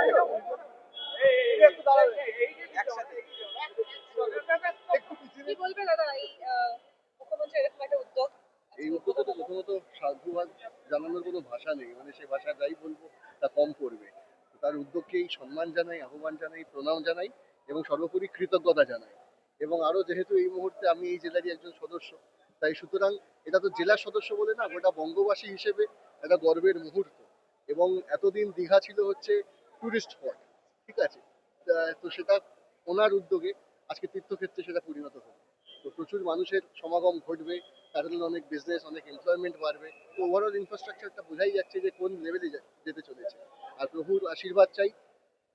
মানে আহ্বান জানাই, প্রণাম জানাই এবং সর্বোপরি কৃতজ্ঞতা জানাই। এবং যেহেতু এই মুহূর্তে আমি এই জেলারই একজন সদস্য, তাই সুতরাং এটা তো জেলার সদস্য বলে না বঙ্গবাসী হিসেবে একটা গর্বের মুহূর্ত। এবং এতদিন দীঘা ছিল হচ্ছে টুরিস্ট স্পট ঠিক আছে? তো সেটা ওনার উদ্যোগে আজকে তীর্থক্ষেত্রে সেটা পরিণত হবে তো প্রচুর মানুষের সমাগম ঘটবে প্যারালাল অনেক বিজনেস অনেক এমপ্লয়মেন্ট বাড়বে। তো ওভারঅল ইনফ্রাস্ট্রাকচারটা বোঝাই যাচ্ছে যে কোন লেভেলে যেতে চলেছে। আর প্রভুর আশীর্বাদ চাই,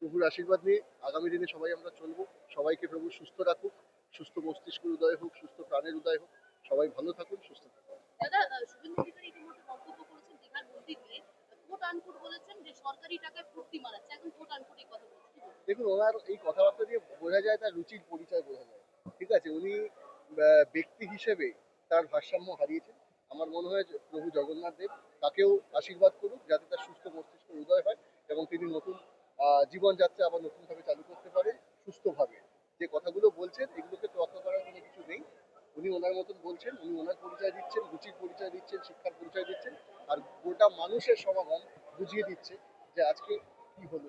প্রভুর আশীর্বাদ নিয়ে আগামী দিনে সবাই আমরা চলবো। সবাইকে প্রভু সুস্থ রাখুক, সুস্থ মস্তিষ্কের উদয় হোক, সুস্থ প্রাণের উদয় হোক। সবাই ভালো থাকুন, সুস্থ থাকুন। দাদা বলেছেন যে সরকারি টাকায় মারাচ্ছে দেখুন, ওনার এই কথাবার্তা দিয়ে বোঝা যায়, তার রুচির পরিচয় বোঝা যায়। ঠিক আছে, উনি ব্যক্তি হিসেবে তার ভারসাম্য হারিয়েছেন। আমার মনে হয় প্রভু জগন্নাথ দেব তাকেও আশীর্বাদ করুক, যাতে তার সুস্থ মস্তিষ্ক উদয় হয় এবং তিনি নতুন জীবনযাত্রা আবার নতুনভাবে চালু করতে পারে সুস্থভাবে। যে কথাগুলো বলছেন, এগুলোকে তোয়াক্কা করার কোনো কিছু নেই। উনি ওনার মতন বলছেন, উনি ওনার পরিচয় দিচ্ছেন, রুচির পরিচয় দিচ্ছেন, শিক্ষার পরিচয় দিচ্ছেন, আর গোটা মানুষের সমাগম বুঝিয়ে দিচ্ছে যে আজকে কি হলো